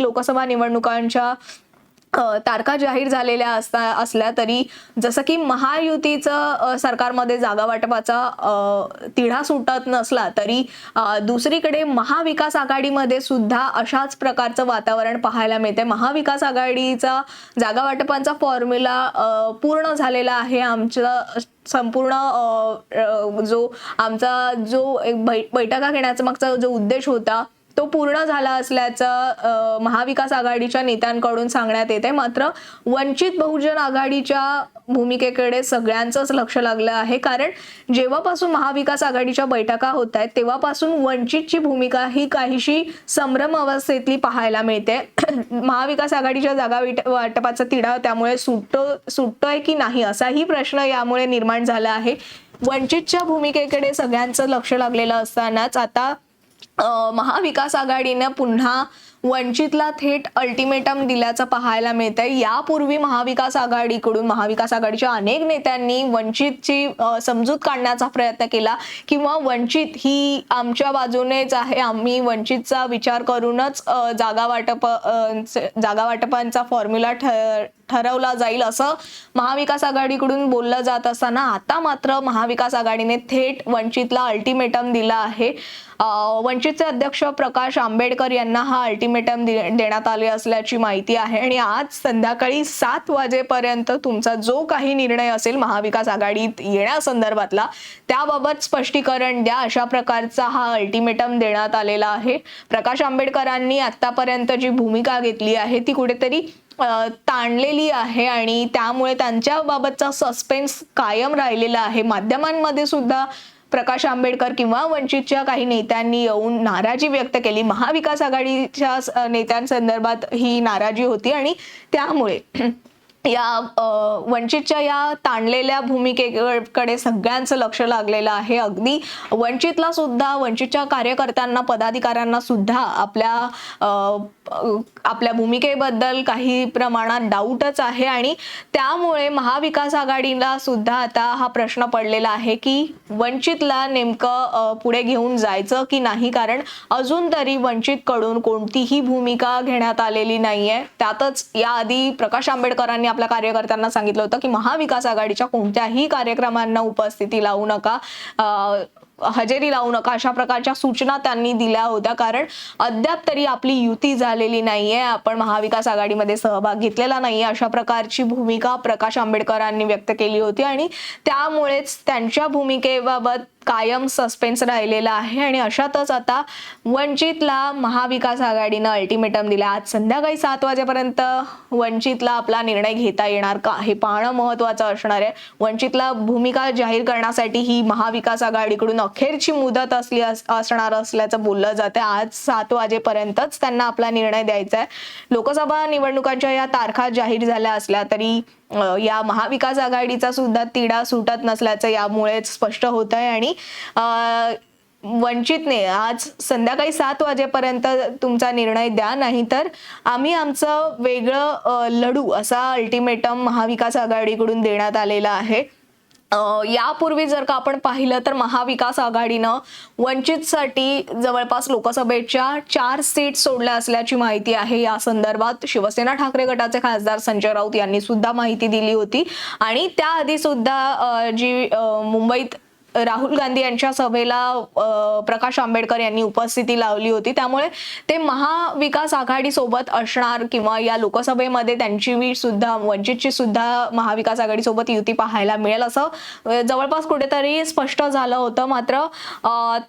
लोकसभा निवडणुकांच्या तारखा जाहीर झालेल्या असता असल्या तरी जसं की महायुतीचं सरकारमध्ये जागा वाटपाचा तिढा सुटत नसला तरी दुसरीकडे महाविकास आघाडीमध्ये सुद्धा अशाच प्रकारचं वातावरण पाहायला मिळते. महाविकास आघाडीचा जागा वाटपांचा फॉर्म्युला पूर्ण झालेला आहे. आमच्या संपूर्ण जो आमचा जो एक बै- बैठका घेण्याचा मागचा जो उद्देश होता तो पूर्ण झाला असल्याचं महाविकास आघाडीच्या नेत्यांकडून सांगण्यात येते मात्र वंचित बहुजन आघाडीच्या भूमिकेकडे सगळ्यांचंच लक्ष लागलं आहे. कारण जेव्हापासून महाविकास आघाडीच्या बैठका होत आहेत तेव्हापासून वंचितची भूमिका ही काहीशी संभ्रम अवस्थेतली पाहायला मिळते. महाविकास आघाडीच्या जागा वाटपाचा तिढा त्यामुळे सुटतो सुटतोय की नाही असाही प्रश्न यामुळे निर्माण झाला आहे. वंचितच्या भूमिकेकडे सगळ्यांचं लक्ष लागलेलं असतानाच आता महाविकास आघाडीनं पुन्हा वंचितला थेट अल्टिमेटम दिल्याचं पाहायला मिळत आहे यापूर्वी महाविकास आघाडीकडून महाविकास आघाडीच्या अनेक नेत्यांनी वंचितची समजूत काढण्याचा प्रयत्न केला किंवा वंचित ही आमच्या बाजूनेच आहे आम्ही वंचितचा विचार करूनच जागा वाटप जागा वाटपांचा फॉर्म्युला ठरवला जाईल असं महाविकास आघाडीकडून बोललं जात असताना आता मात्र महाविकास आघाडीने थेट वंचितला अल्टिमेटम दिला आहे. वंचितचे अध्यक्ष प्रकाश आंबेडकर यांना हा अल्टिमेटम देण्यात आले असल्याची माहिती आहे. आणि आज संध्याकाळी सात वाजेपर्यंत तुमचा जो काही निर्णय असेल महाविकास आघाडीत येण्यासंदर्भातला त्याबाबत स्पष्टीकरण द्या. अशा प्रकारचा हा अल्टिमेटम देण्यात आलेला आहे. प्रकाश आंबेडकरांनी आतापर्यंत जी भूमिका घेतली आहे ती कुठेतरी ताणलेली आहे आणि त्यामुळे त्यांच्या बाबतचा सस्पेन्स कायम राहिलेला आहे. माध्यमांमध्ये सुद्धा प्रकाश आंबेडकर किंवा वंचितच्या काही नेत्यांनी येऊन नाराजी व्यक्त केली. महाविकास आघाडीच्या स- नेत्यांसंदर्भात ही नाराजी होती आणि त्यामुळे या वंचितच्या या ताणलेल्या भूमिकेकडे सगळ्यांचं लक्ष लागलेलं आहे. अगदी वंचितला सुद्धा वंचितच्या कार्यकर्त्यांना पदाधिकाऱ्यांना सुद्धा आपल्या आपल्या भूमिकेबद्दल काही प्रमाणात डाऊटच आहे. आणि त्यामुळे महाविकास आघाडीला सुद्धा आता हा प्रश्न पडलेला आहे की वंचितला नेमकं पुढे घेऊन जायचं की नाही? कारण अजून तरी वंचितकडून कोणतीही भूमिका घेण्यात आलेली नाहीये. त्यातच याआधी प्रकाश आंबेडकरांनी आपल्या कार्यकर्त्यांना सांगितलं होतं की महाविकास आघाडीच्या कोणत्याही कार्यक्रमांना उपस्थिती लावू नका हजेरी लावू नका अशा प्रकारच्या सूचना त्यांनी दिल्या होत्या. कारण अद्याप तरी आपली युती झालेली नाहीये आपण महाविकास आघाडीमध्ये सहभाग घेतलेला नाहीये अशा प्रकारची भूमिका प्रकाश आंबेडकरांनी व्यक्त केली होती. आणि त्यामुळेच त्यांच्या भूमिकेबाबत कायम सस्पेन्स राहिलेला आहे आणि अशातच आता वंचितला महाविकास आघाडीनं अल्टिमेटम दिला. आज संध्याकाळी सात वाजेपर्यंत वंचितला आपला निर्णय घेता येणार का? हे पाहणं महत्वाचं असणार आहे. वंचितला भूमिका जाहीर करण्यासाठी ही महाविकास आघाडीकडून अखेरची मुदत असली अस- असणार असल्याचं बोललं जातं आज सात वाजेपर्यंतच त्यांना आपला निर्णय द्यायचा आहे लोकसभा निवडणुकांच्या या तारखा जाहीर झाल्या असल्या तरी या महाविकास आघाडीचा सुद्धा तिढा सुटत नसल्याचं यामुळेच स्पष्ट होत आहे आणि वंचितने आज संध्याकाळी सात वाजेपर्यंत तुमचा निर्णय द्या नाहीतर आम्ही आमचं वेगळं लढू असा अल्टिमेटम महाविकास आघाडीकडून देण्यात आलेला आहे. यापूर्वी जर का आपण पाहिलं तर महाविकास आघाडीनं वंचितसाठी जवळपास लोकसभेच्या चार सीट सोडल्या असल्याची माहिती आहे. या संदर्भात शिवसेना ठाकरे गटाचे खासदार संजय राऊत यांनी सुद्धा माहिती दिली होती. आणि त्याआधी सुद्धा जी मुंबईत राहुल गांधी यांच्या सभेला प्रकाश आंबेडकर यांनी उपस्थिती लावली होती. त्यामुळे ते महाविकास आघाडी सोबत असणार किंवा या लोकसभेमध्ये त्यांची वी सुद्धा वंचितची सुद्धा महाविकास आघाडी सोबत युती पाहायला मिळेल असं जवळपास कुठेतरी स्पष्ट झालं होतं. मात्र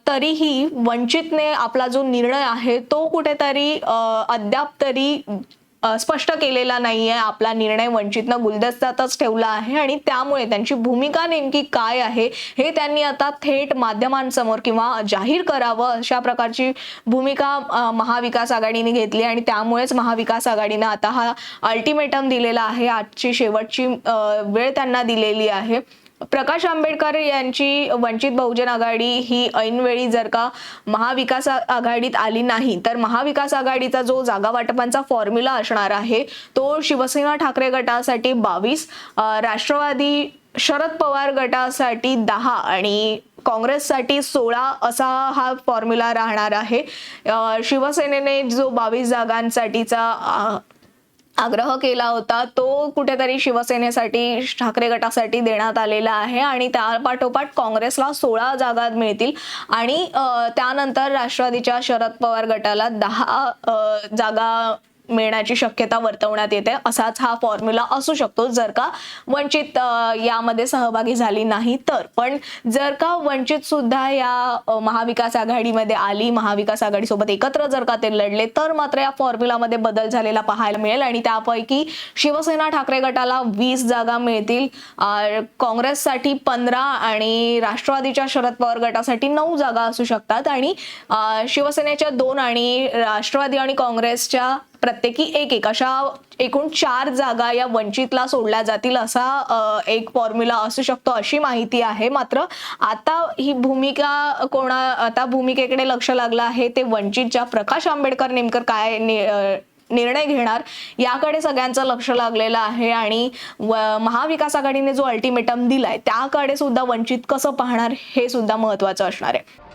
तरीही वंचितने आपला जो निर्णय आहे तो कुठेतरी अद्याप तरी स्पष्ट केलेला नाहीये. आपला निर्णय वंचितनं गुलदस्त्यातच ठेवला आहे आणि त्यामुळे त्यांची भूमिका नेमकी काय आहे हे त्यांनी आता थेट माध्यमांसमोर किंवा जाहीर करावं अशा प्रकारची भूमिका महाविकास आघाडीने घेतली आणि त्यामुळेच महाविकास आघाडीनं आता हा अल्टिमेटम दिलेला आहे. आजची शेवटची वेळ त्यांना दिलेली आहे. प्रकाश आंबेडकर यांची वंचित बहुजन आघाडी ही ऐनवेळी जर का महाविकास आघाडीत आली नाही तर महाविकास आघाडीचा जो जागा वाटपांचा फॉर्म्युला असणार आहे तो शिवसेना ठाकरे गटासाठी बावीस राष्ट्रवादी शरद पवार गटासाठी दहा आणि काँग्रेससाठी सोळा असा हा फॉर्म्युला राहणार आहे. शिवसेनेने जो बावीस जागांसाठीचा आग्रह केला होता तो कुठेतरी शिवसेनेसाठी ठाकरे गटासाठी देण्यात आलेला आहे आणि त्यापाठोपाठ काँग्रेसला सोळा जागा मिळतील. आणि त्यानंतर राष्ट्रवादीच्या शरद पवार गटाला दहा जागा मिळण्याची शक्यता वर्तवण्यात येते. असाच हा फॉर्म्युला असू शकतो. जर का वंचित यामध्ये सहभागी झाली नाही तर. पण जर का वंचित सुद्धा या महाविकास आघाडीमध्ये आली महाविकास आघाडीसोबत एकत्र जर का ते लढले तर मात्र या फॉर्म्युलामध्ये बदल झालेला पाहायला मिळेल आणि त्यापैकी शिवसेना ठाकरे गटाला वीस जागा मिळतील. काँग्रेससाठी पंधरा आणि राष्ट्रवादीच्या शरद पवार गटासाठी नऊ जागा असू शकतात. आणि शिवसेनेच्या दोन आणि राष्ट्रवादी आणि काँग्रेसच्या प्रत्येकी एक एक. अशा एकूण चार जागा या वंचितला सोडल्या जातील असा एक फॉर्म्युला असू शकतो अशी माहिती आहे. मात्र आता ही भूमिका कोणा आता भूमिकेकडे लक्ष लागलं आहे ते वंचितच्या प्रकाश आंबेडकर नेमकं काय निर्णय घेणार याकडे सगळ्यांचं लक्ष लागलेलं आहे. आणि महाविकास आघाडीने जो अल्टिमेटम दिलाय त्याकडे सुद्धा वंचित कसं पाहणार हे सुद्धा महत्वाचं असणार आहे.